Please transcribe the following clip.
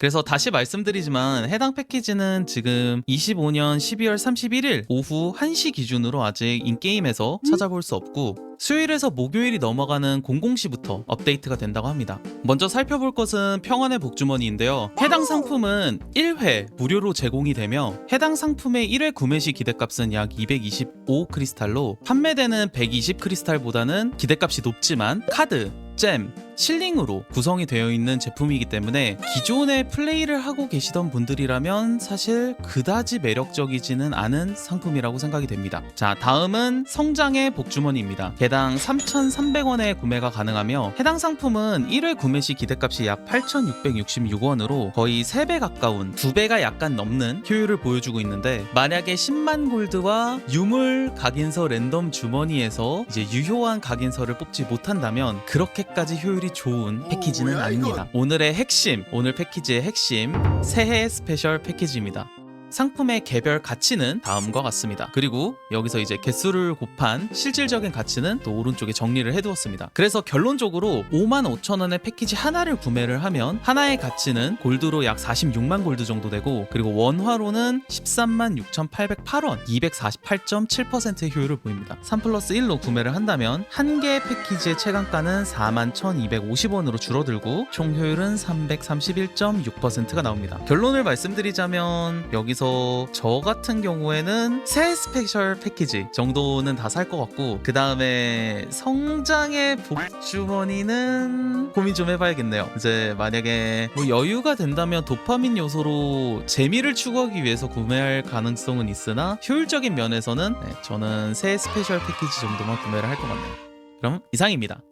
그래서 다시 말씀드리지만 해당 패키지는 지금 25년 12월 31일 오후 1시 기준으로 아직 인게임에서 찾아볼 수 없고 수요일에서 목요일이 넘어가는 00시부터 업데이트가 된다고 합니다. 먼저 살펴볼 것은 평안의 복주머니인데요. 해당 상품은 1회 무료로 제공이 되며 해당 상품의 1회 구매 시 기대값은 약 225 크리스탈로 판매되는 120 크리스탈보다는 기대값이 높지만 카드, 잼, 실링으로 구성이 되어 있는 제품이기 때문에 기존에 플레이를 하고 계시던 분들이라면 사실 그다지 매력적이지는 않은 상품이라고 생각이 됩니다. 자, 다음은 성장의 복주머니입니다. 개당 3,300원에 구매가 가능하며 해당 상품은 1회 구매 시 기대값이 약 8,666원으로 거의 3배 가까운 2배가 약간 넘는 효율을 보여주고 있는데 만약에 10만 골드와 유물 각인서 랜덤 주머니에서 이제 유효한 각인서를 뽑지 못한다면 그렇게까지 효율이 좋은 패키지는 아닙니다. 오늘의 핵심, 오늘 패키지의 핵심 새해 스페셜 패키지입니다. 상품의 개별 가치는 다음과 같습니다. 그리고 여기서 이제 개수를 곱한 실질적인 가치는 또 오른쪽에 정리를 해두었습니다. 그래서 결론적으로 5만 5천 원의 패키지 하나를 구매를 하면 하나의 가치는 골드로 약 46만 골드 정도 되고 그리고 원화로는 13만 6,808원 248.7%의 효율을 보입니다. 3 플러스 1로 구매를 한다면 한 개의 패키지의 체감가는 4만 1,250원으로 줄어들고 총 효율은 331.6%가 나옵니다. 결론을 말씀드리자면 여기 서 저 같은 경우에는 새 스페셜 패키지 정도는 다 살 것 같고 그 다음에 성장의 복주머니는 고민 좀 해봐야겠네요. 이제 만약에 뭐 여유가 된다면 도파민 요소로 재미를 추구하기 위해서 구매할 가능성은 있으나 효율적인 면에서는 네, 저는 새 스페셜 패키지 정도만 구매를 할 것 같네요. 그럼 이상입니다.